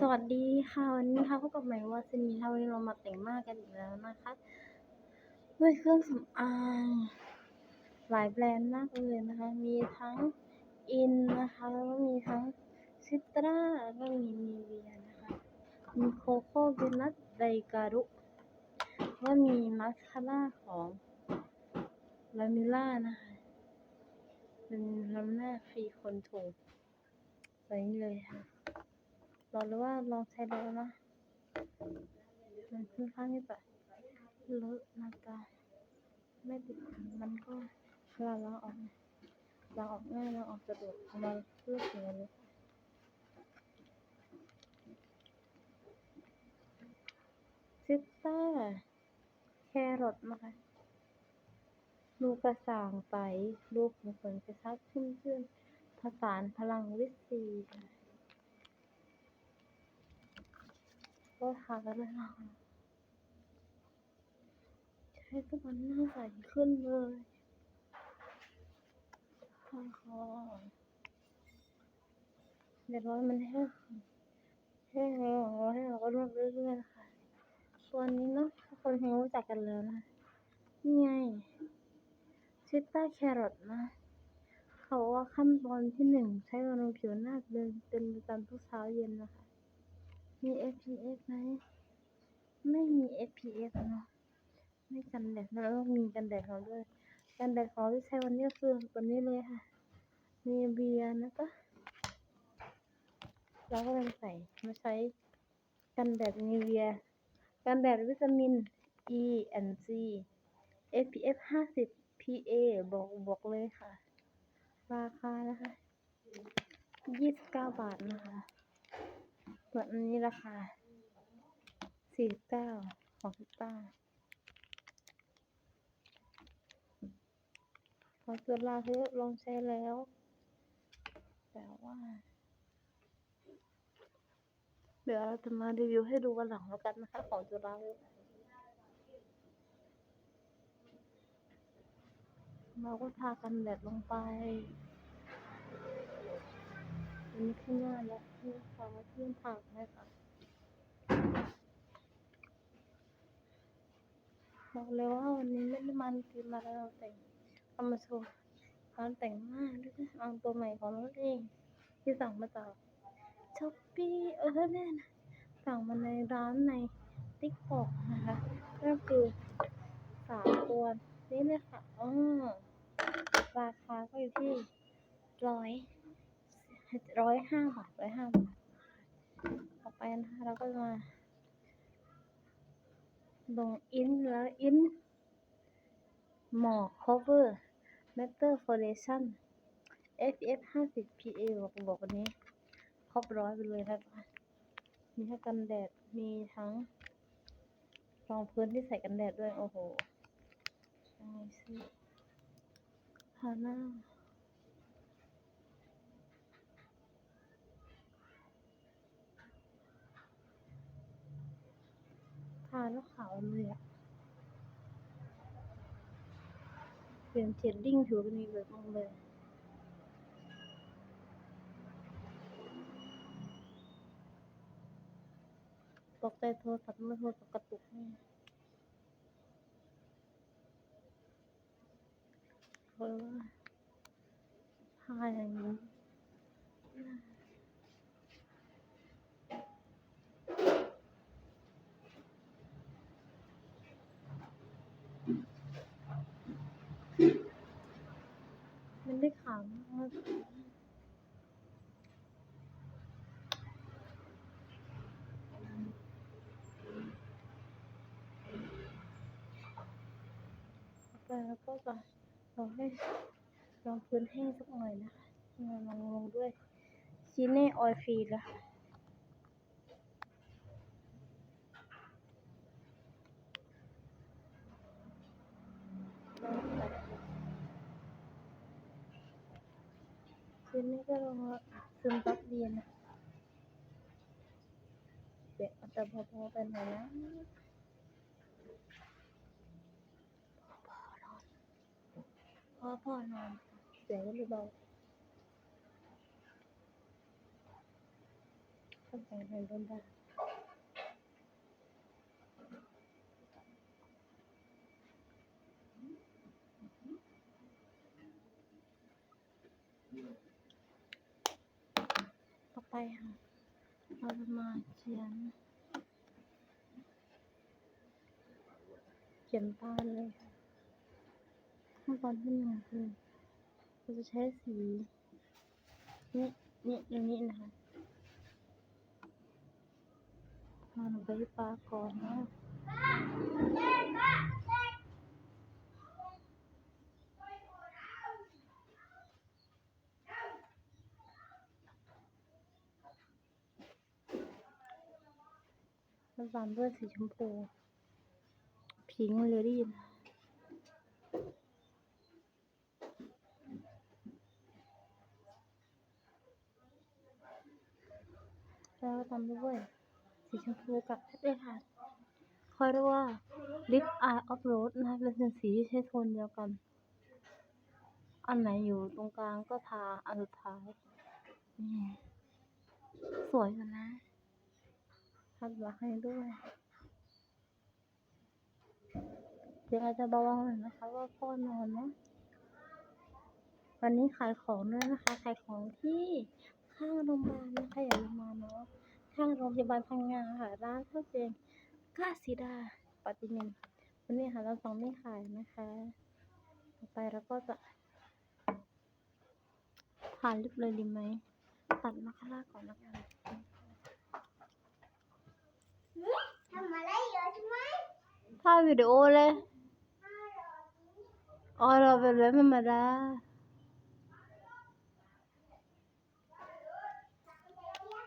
สวัสดีค่ะวันนี้นะคะพบกับใหม่วาสนีค่ะวันนี้เรามาแต่งหน้ากันอีกแล้วนะคะ ด้วยเครื่องสำอางหลายแบรนด์มากเลยนะคะ มีทั้งอินนะคะแล้วก็มีทั้งซิตราแล้วก็มีนีเวียนะคะ มีโคโค่เวนัสไดการุแล้วก็มีมาสคาร่าของลามิล่านะคะเป็นลำหน้าฟรีคอนโทรลไว้เลยค่ะ บอกเลยว่าลองใช้แล้วนะมันค่อนข้างที่จะเลอะนะคะไม่ติดมันก็เวลาล้างออกล้างออกง่ายล้างออกสะดวกเอามาเลือกอย่างนี้ซิสเตอร์แครอทนะคะดูกกระส่างใสรูปของขนกระชับชุ่มชื่นผสานพลังวิตซีค่ะ ก็ทากันเลยนะคะใช้ทุกวันหน้าใสขึ้นเลยค่ะค่ะเดี๋ยวรอให้มันแห้งแห้งแล้วรอให้เราก็นวดเรื่อยๆนะคะตัวนี้เนาะคนคงรู้จักกันแล้วนะนี่ไงชิต้าแครอทนะเขาว่าขั้นตอนที่หนึ่งใช้บำรุงผิวหน้าเดินเป็นประจำทุกเช้าเย็นนะคะ มี SPF ไหม ไม่มี SPF เนาะ ไม่กันแดดแล้วก็มีกันแดดของด้วย กันแดดของที่ใช้วันนี้คือตัวนี้เลยค่ะ มีเบียร์นะคะเราก็เลยใส่มาใช้กันแดดมีเบียร์กันแดดวิตามิน E and C SPF 50 PA บอกบอกเลยค่ะ ราคานะคะ 29 บาทนะคะ ส่วนอันนี้ราคาสี่สิบเก้าของพิต้าขอจุฬาเพื่อลองใช้แล้ว แต่ว่า เดี๋ยวเราจะมารีวิวให้ดูวันหลังแล้วกันนะคะของจุฬาเพื่อเราก็ทากันแดดลงไป อันนี้ขึ้นหน้าแล้วนี่ค่ะเพื่อนผักนะคะบอกเลยว่าวันนี้ไม่ได้มันกินมาแล้วแต่งเอามาโชว์การแต่งหน้าด้วยนะเอาตัวใหม่ของเราเองที่สั่งมาจากช้อปปี้เออเนี่ยนะสั่งมาในร้านในติ๊กต็อกนะคะก็คือสามตัวนี้เลยค่ะอ๋อราคาก็อยู่ที่ร้อย ร้อยห้าบาทร้อยห้าบาทต่อไปนะคะเราก็จะมาลงอินแล้วอินหมอก cover matter foundation SPF 50 PA บอกบอกวันนี้ครบร้อยไปเลยนะคะมีทั้งกันแดด มีทั้งรองพื้นที่ใส่กันแดดด้วย โอ้โหใช่สิทาหน้า แล้วขาวเลยอะเปลี่ยนเชดดิ้งผิวเป็นอีกแบบนึงเลยตกใจโทรศัพท์ไม่โทรศัพท์กระตุกแน่เพราะว่าทายอย่างนี้ได้ขาวมาก แล้วก็จะรอให้รองพื้นแห้งสักหน่อยนะคะมันลงด้วยชีเน่ออยฟรีแล้วค่ะคืนนี้ก็ลองซึมซับเรียนนะเด็กอาจจะพอๆกันหน่อยนะ พ่อพ่อนอนเสียงก็เบาๆพก็แต่งเป็นโดนด่าต่อไปค่ะเราจะมาเขียน เขียนตานเลยค่ะ ขั้นตอนที่หนึ่งคือเราจะใช้สี นี่นี่อย่างนี้นะคะทาลงไปที่ปาก่อนนะแล้วตามด้วยสีชมพู พิงค์เลดี้นะ แล้วามด้วย สีชมพูกับเพชรเลยค่ะเขาเรียกว่า lip eye of rose นะคะเป็นสีที่ใช้โทนเดียวกัน อันไหนอยู่ตรงกลางก็ทาอันสุดท้ายนี่สวยกันนะทัดหลักให้ด้วยเดี๋ยวอาจจะเบาๆหน่อยนะคะว่าพ่อนอนนะวันนี้ขายของด้วยนะคะ ขายของที่ข้างโรงพยาบาลนะคะอย่าลืมมาเนาะ ข้างโรงพยาบาลพังงาค่ะ ร้านข้าวเจงกาซิดาปฏิมินวันนี้ค่ะเราสองไม่ขายนะคะ ต่อไปเราก็จะทานลิปเลยดีไหม ตัดมาคาร่าก่อนแล้วกันทำอะไรเยอะใช่ไหมถ่ายวิดีโอเลยอ๋อเราเป็นเรื่องธรรมดา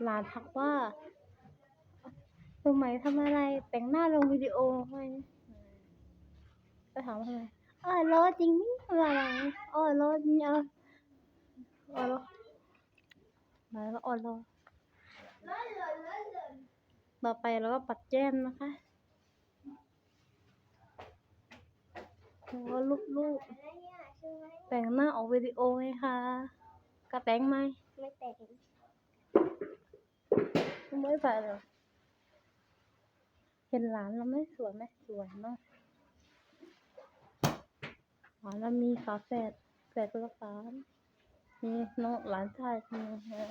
หลานทักว่าทำไมทำอะไรแต่งหน้าลงวิดีโอไว้ก็ถามว่าทำไมอ๋อรอจริงมั้ยทำอะไรอ๋อรอจริงอะอ๋อรอมาแล้วอ๋อรอร้อนร้อนร้อนร้อนต่อไปเราก็ปัดแก้มนะคะแล้วก็ลูกๆแต่งหน้าออกวิดีโอไงคะกระแต่งไหมไม่แต่ง ไม่ไปเลยเห็นหลานเราไม่สวยไหมสวยมากหลานเรามีฝาแฝดแฝดตัวละสามมีน้องหลานชายคนหนึงนะ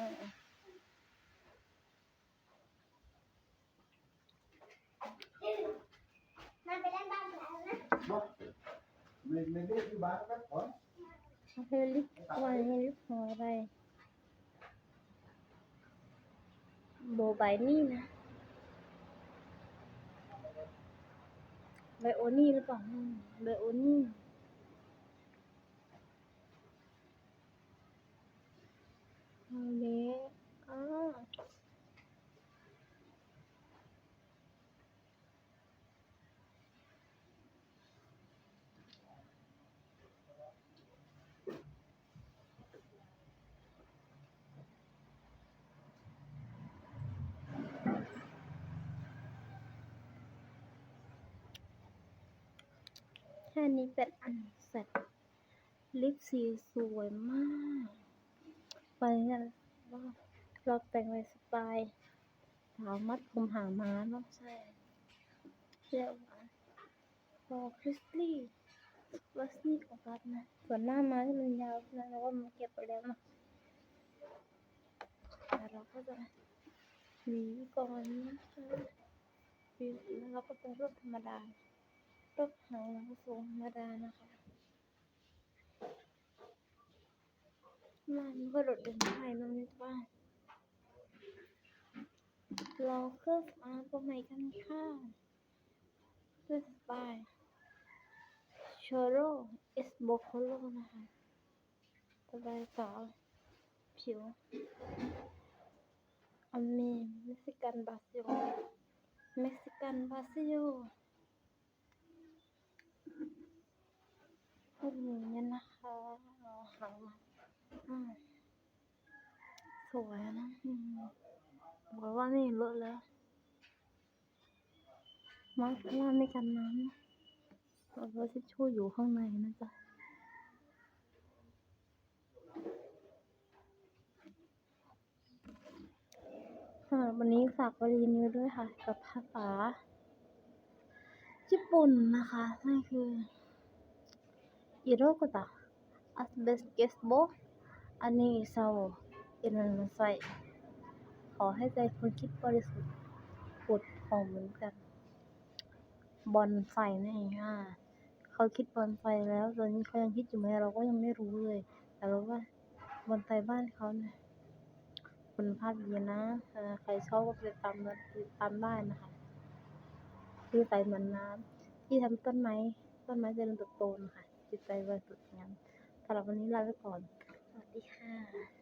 มาไปเล่นบ้านแล้วนะ Mình mình biết đi bán các con. เฮลิปวันนี้ลิปหัวอะไร โบไบนี่นะไบโอนี่หรือเปล่าไบโอนี่เอาเละอ้าวแค่นี้เป็นอันเสร็จ ลิปสีสวยมากวันนี้ว่าเราแต่งในสไตล์สาวมัดผมหางม้าเนาะใช่เรียกว่าพอคริสตี้วัสนี่ของรัฐนะ ส่วนหน้าม้าที่มันยาวนะเราก็มาเก็บไปแล้วนะแต่เราก็จะหวีก่อนนะคะแล้วเราก็เป็นรูปธรรมดา รูปหางเราก็ทรงธรรมดานะคะ มันก็โดดเด่นไปมันว่าเราเครื่องสำอางตัวใหม่กันค่ะด้วยสไตล์โชโรเอสโบโคโลนะคะสบายสาวผิวอเมนเม็กซิกันบาซิโอเม็กซิกันบาซิโก็อย่างนี้นะคะเราหางมาอืมสวยนะบอกว่านี่เลอะแล้วมาข้างล่างไม่กันน้ำนะเราก็ทิชชู่อยู่ข้างในนะจ๊ะสำหรับวันนี้ฝากไว้รีวิวด้วยค่ะ กับภาษาญี่ปุ่นนะคะนั่นคือ อิโรโกตะอัสเบสเกสโบอันนี้เซาเอ็นมันไซขอให้ใจคนคิดบริสุทธิ์ผุดของเหมือนกัน บอลไฟนั่นเองค่ะเขาคิดบอลไฟแล้วตอนนี้เขายังคิดอยู่ไหมเราก็ยังไม่รู้เลย แต่เรู้ว่าบอลไฟบ้านเขาเนี่ยคุณภาพดีนะใครชอบก็ไปตามติดตามได้นะคะคือใส่เหมือนน้ำที่ทำต้นไม้ต้นไม้เจริญเติบโตนะคะ จิตใจบริสุทธิ์งั้นสำหรับวันนี้ลาไปก่อน สวัสดีค่ะ